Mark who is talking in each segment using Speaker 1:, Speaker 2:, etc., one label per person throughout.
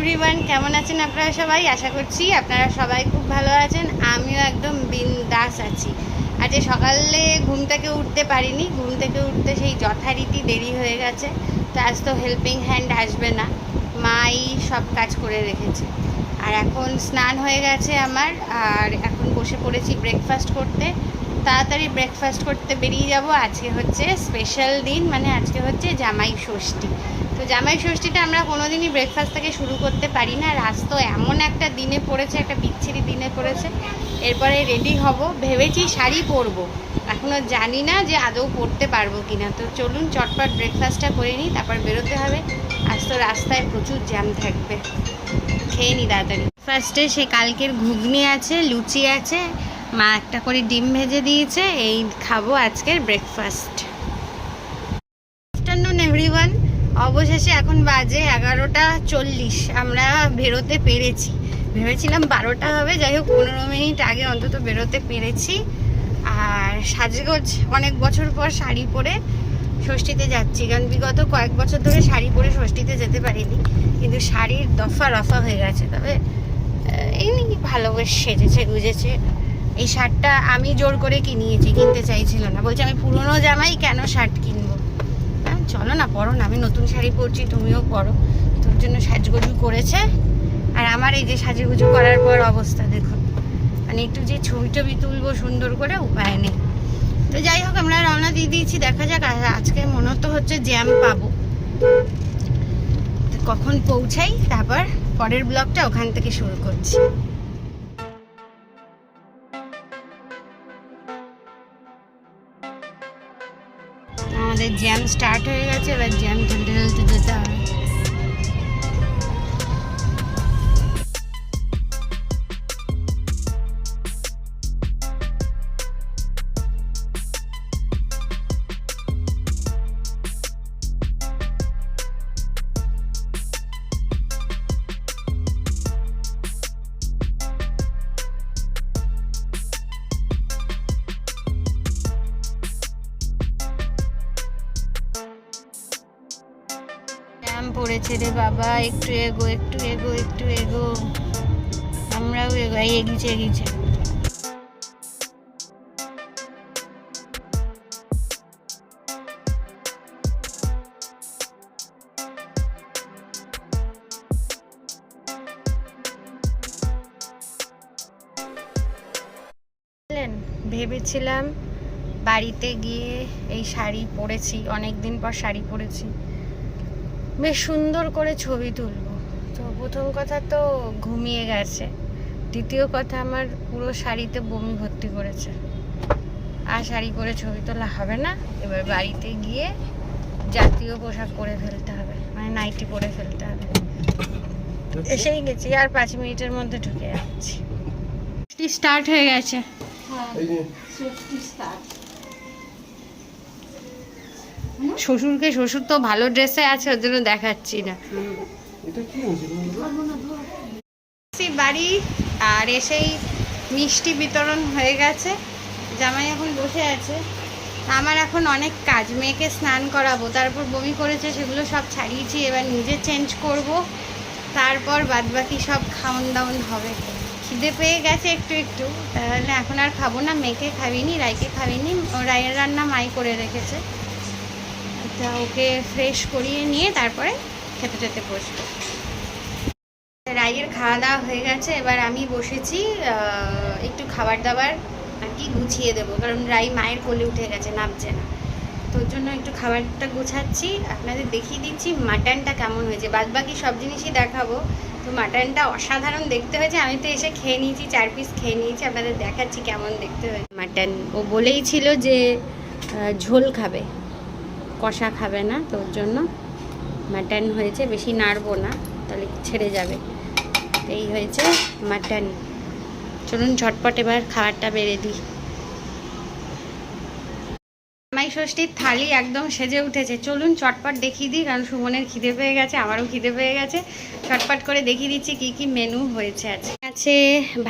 Speaker 1: Everyone কেমন আছেন আপনারা সবাই? আশা করছি আপনারা সবাই খুব ভালো আছেন। আমিও একদম বিন্দাস আছি। আজ সকালে ঘুম থেকে উঠতে পারিনি। ঘুম থেকে উঠতে সেই যথারীতি দেরি হয়ে গেছে। তো আজ তো হেল্পিং হ্যান্ড আসবে না। মাই সব কাজ করে রেখেছে। আর এখন স্নান হয়ে গেছে আমার। আর এখন বসে পড়েছি ব্রেকফাস্ট করতে। তাড়াতাড়ি ব্রেকফাস্ট করতে বেরিয়ে যাব। আজকে হচ্ছে স্পেশাল দিন। মানে আজকে হচ্ছে জামাই ষষ্ঠী। তো জামাই ষষ্ঠীটা আমরা কোনোদিনই ব্রেকফাস্ট থেকে শুরু করতে পারি না। আর আজ তো এমন একটা দিনে পড়েছে, একটা বিচ্ছিরি দিনে পড়েছে। এরপরে রেডি হব, ভেবেছি শাড়ি পরবো। এখনও জানি না যে আদৌ পরতে পারব কি না তো চলুন চটপট ব্রেকফাস্টটা করে নিই, তারপর বেরোতে হবে। আজ তো রাস্তায় প্রচুর জ্যাম থাকবে। খেয়ে নিই তাড়াতাড়ি। ফার্স্টে সে কালকের ঘুগনি আছে, লুচি আছে, মা একটা করে ডিম ভেজে দিয়েছে, এই খাব আজকের ব্রেকফাস্ট আফটারনুন এভরিওয়ান অবশেষে এখন বাজে এগারোটা চল্লিশ। আমরা বেরোতে পেরেছি। ভেবেছিলাম বারোটা হবে যাই হোক পনেরো মিনিট আগে অন্তত বেরোতে পেরেছি। আর সাজগোজ অনেক বছর পর শাড়ি পরে ষষ্ঠীতে যাচ্ছি। কারণ বিগত কয়েক বছর ধরে শাড়ি পরে ষষ্ঠীতে যেতে পারিনি। কিন্তু শাড়ির দফা রফা হয়ে গেছে। তবে আহ, এমনি ভালো বেশ সেজেছে গুজেছে। এই শার্টটা আমি জোর করে কিনিয়েছি কিনতে চাইছিল না। বলছে আমি পুরনো জামাই কেন শার্ট কিনবো? চলো না পরো না, আমি নতুন শাড়ি পরছি, তুমিও পরো তোর জন্য সাজগুজু করেছে। আর আমার এই যে সাজুগুজু করার পর অবস্থা দেখুন মানে একটু যে ছবি টবি তুলবো সুন্দর করে উপায় নেই। তো যাই হোক, আমরা রওনা দিয়ে দিয়েছি, দেখা যাক। আজকে মনে তো হচ্ছে জ্যাম পাবো। কখন পৌঁছাই, তারপর পরের ব্লগটা ওখান থেকে শুরু করছি। জ্যাম স্টার্ট হয়ে গেছে এবার জ্যাম ঠেলতে ঠেলতে যেতে হবে। পড়েছে রে বাবা, একটু এগো একটু এগো একটু এগো আমরাও এগো, এই এগিয়েছে এগিয়েছে? ভেবেছিলাম বাড়িতে গিয়ে এই শাড়ি পরেছি অনেক দিন পর শাড়ি পরেছি বেশ সুন্দর করে ছবি তুলবো। তো প্রথম কথা তো ঘুমিয়ে গেছে। দ্বিতীয় কথা আমার পুরো শাড়িতে বমি ভর্তি করেছে। আর শাড়ি পরে ছবি তোলা হবে না। এবার বাড়িতে গিয়ে জাতীয় পোশাক পরে ফেলতে হবে। মানে নাইটি পরে ফেলতে হবে। এসেই গেছি আর পাঁচ মিনিটের মধ্যে ঢুকে যাচ্ছি। স্টার্ট হয়ে গেছে। শ্বশুরকে শ্বশুর তো ভালো ড্রেসে আছে ওর জন্য দেখাচ্ছি না। বাড়ি আর এসেই মিষ্টি বিতরণ হয়ে গেছে। জামাই এখন বসে আছে। আমার এখন অনেক কাজ মেয়েকে স্নান করাবো তারপর বমি করেছে সেগুলো সব ছাড়িয়েছি এবার নিজে চেঞ্জ করব। তারপর বাদবাকি সব খাওন দাওন হবে। খিদে পেয়ে গেছে একটু একটু তাহলে এখন আর খাব না মেয়েকে খাবিনি রাইকে খাবিনি রায়ের রান্না মাই করে রেখেছে। তা ওকে ফ্রেশ করিয়ে নিয়ে তারপরে খেতে খেতে বসবো। রাইয়ের খাওয়া দাওয়া হয়ে গেছে, এবার আমি বসেছি একটু খাবার দাবার আর কি গুছিয়ে দেবো, কারণ রাই মায়ের কোলে উঠে গেছে, নামছে না। তোর জন্য একটু খাবারটা গোছাচ্ছি, আপনাদের দেখিয়ে দিচ্ছি মাটনটা কেমন হয়েছে। বাদ বাকি সব জিনিসই দেখাবো। তো মাটনটা অসাধারণ দেখতে হয়েছে, আমি তো এসে খেয়ে নিয়েছি, চার পিস খেয়ে নিয়েছি, আপনাদের দেখাচ্ছি কেমন দেখতে হয়েছে। মাটন, ও বলেই ছিল যে ঝোল খাবে। কষা খাবে না, তোর জন্য। মাটন হয়েছে, বেশি নাড়বো না, তাহলে ছেড়ে যাবে। এই হয়েছে মাটন চলুন ঝটপট এবার খাবারটা বেড়ে দিই। ষষ্ঠীর থালি একদম সেজে উঠেছে। চলুন চটপট দেখিয়ে দিই, কারণ সুমনের খিদে পেয়ে গেছে, আমারও খিদে পেয়ে গেছে। চটপট করে দেখিয়ে দিচ্ছি কি কি মেনু হয়েছে আছে আছে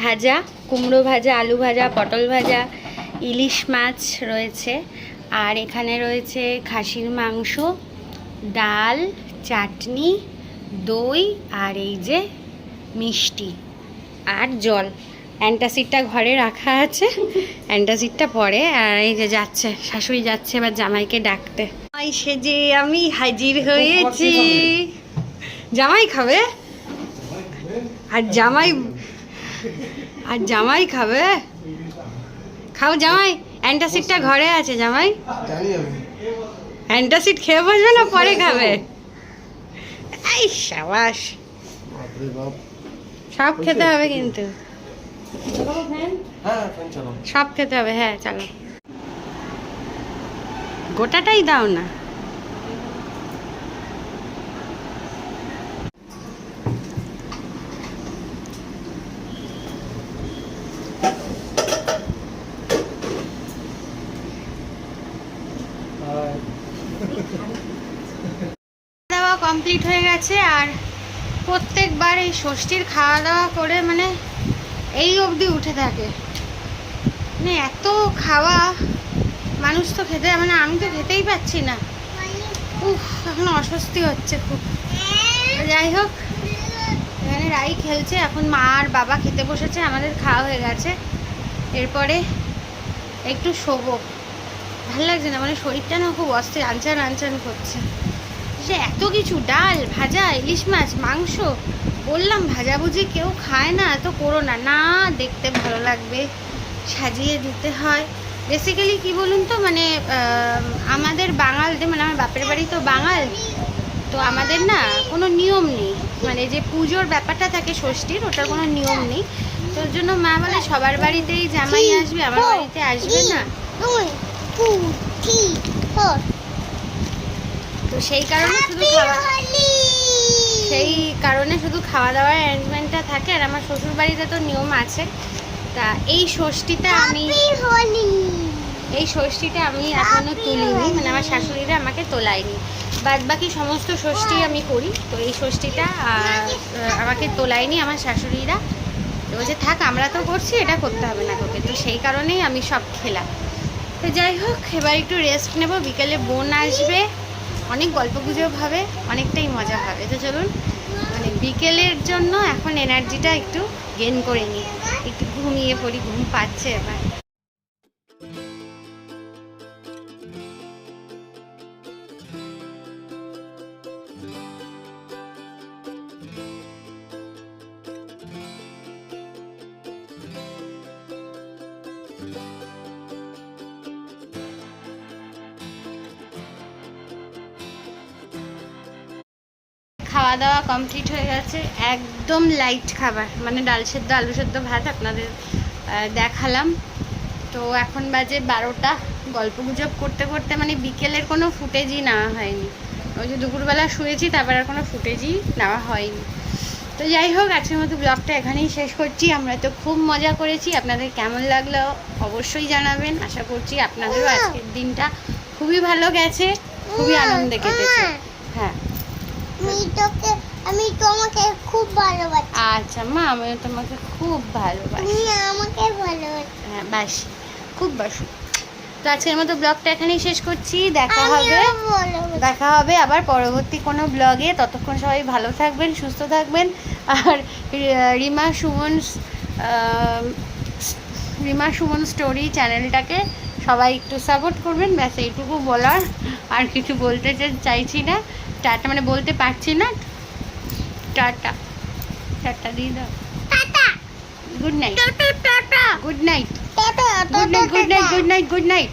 Speaker 1: ভাজা, কুমড়ো ভাজা, আলু ভাজা, পটল ভাজা, ইলিশ মাছ রয়েছে। আর এখানে রয়েছে খাসির মাংস ডাল চাটনি দই আর এই যে মিষ্টি আর জল। অ্যান্টাসিডটা ঘরে রাখা আছে অ্যান্টাসিডটা পরে। আর এই যে যাচ্ছে শাশুড়ি যাচ্ছে এবার জামাইকে ডাকতে। আই সেজে আমি হাজির হয়েছি। জামাই খাবে? আর জামাই আর জামাই খাবে? খাও জামাই। অ্যান্টাসিডটা ঘরে আছে জামাই? অ্যান্টাসিড খেয়ে বসবে না পরে খাবে? এই সাবাস। সব খেতে হবে কিন্তু।
Speaker 2: হ্যাঁ
Speaker 1: সব খেতে হবে হ্যাঁ চলো গোটাটাই দাও না
Speaker 2: হাই
Speaker 1: দাওয়া কমপ্লিট হয়ে গেছে আর প্রত্যেকবার এই ষষ্ঠীর খাওয়া দাওয়া করে মানে এই অবধি উঠে থাকে। মানে এত খাওয়া, মানুষ তো খেতে মানে আমি তো খেতেই পাচ্ছি না। উফ, এখন অস্বস্তি হচ্ছে খুব। যাই হোক, এখানে রাই খেলছে, এখন মা আর বাবা খেতে বসেছে, আমাদের খাওয়া হয়ে গেছে। এরপরে একটু শোবো। ভালো লাগছে না মানে শরীরটা না খুব অস্থির, আনচান আনচান করছে। যে এত কিছু, ডাল, ভাজা, ইলিশ মাছ, মাংস, বললাম ভাজাভুজি কেউ খায় না তো করো না। না, দেখতে ভালো লাগবে, সাজিয়ে দিতে হয়। বেসিক্যালি কি বলুন তো মানে আমাদের বাঙালদের মানে আমার বাপের বাড়ি তো বাঙাল, তো আমাদের না কোনো নিয়ম নেই। মানে যে পুজোর ব্যাপারটা থাকে ষষ্ঠীর, ওটার কোনো নিয়ম নেই। তো ওর জন্য মা বলে সবার বাড়িতেই জামাই আসবে, আমার বাড়িতে আসবে না। সেই কারণে শুধু খাওয়া সেই কারণে শুধু খাওয়া দাওয়ার অ্যারেঞ্জমেন্টটা থাকে আর আমার শ্বশুর বাড়িতে তো নিয়ম আছে। তা এই ষষ্ঠীতে আমি এই ষষ্ঠীটা আমি এখনও তুলিনি মানে আমার শাশুড়িরা আমাকে তোলায়নি। বাদ বাকি সমস্ত ষষ্ঠী আমি করি। তো এই ষষ্ঠীটা আমাকে তোলায়নি আমার শাশুড়িরা। তো বলছে থাক আমরা তো করছি এটা করতে হবে না তোকে। তো সেই কারণেই আমি সব খেলাম। তো যাই হোক এবার একটু রেস্ট নেব। বিকেলে বোন আসবে। অনেক গল্প গুজব হবে, অনেকটাই মজা হবে। তো চলুন মানে বিকেলের জন্য এখন এনার্জিটা একটু গেন করে নিই। একটু ঘুমিয়ে পড়ি, ঘুম পাচ্ছে এবার। খাওয়া দাওয়া কমপ্লিট হয়ে গেছে। একদম লাইট খাবার মানে ডাল সেদ্ধ, আলু সেদ্ধ ভাত আপনাদের দেখালাম। তো এখন বাজে বারোটা। গল্প গুজব করতে করতে মানে বিকেলের কোনো ফুটেজই নেওয়া হয়নি। ওই যে দুপুরবেলা শুয়েছি, তারপর আর কোনো ফুটেজই নেওয়া হয়নি। তো যাই হোক, আজকের মতো ব্লগটা এখানেই শেষ করছি। আমরা তো খুব মজা করেছি। আপনাদের কেমন লাগল অবশ্যই জানাবেন। আশা করছি আপনাদেরও আজকের দিনটা খুবই ভালো গেছে, খুবই আনন্দে কেটেছে।
Speaker 3: আমি তোকে আমি তোমাকে খুব ভালোবাসি।
Speaker 1: আচ্ছা মা আমিও তোমাকে খুব ভালোবাসি।
Speaker 3: তুমি আমাকে ভালোবাসি।
Speaker 1: হ্যাঁ বাসি খুব বাসি। তো আজকের মতো ব্লগটা এখানেই শেষ করছি। দেখা হবে দেখা হবে আবার পরবর্তী কোনো ব্লগে। ততক্ষণ সবাই ভালো থাকবেন সুস্থ থাকবেন। আর রিমা সুমন রিমা সুমন স্টোরি চ্যানেলটাকে সবাই একটু সাপোর্ট করবেন। ব্যাস এইটুকু বলার। আর কিছু বলতে চাইছি না। টাটা মানে বলতে পারছি না? টাটা। টাটা দিয়ে দাও।
Speaker 3: টাটা।
Speaker 1: গুড নাইট
Speaker 3: টাটা টাটা।
Speaker 1: Good night
Speaker 3: tata
Speaker 1: good night good night good night good night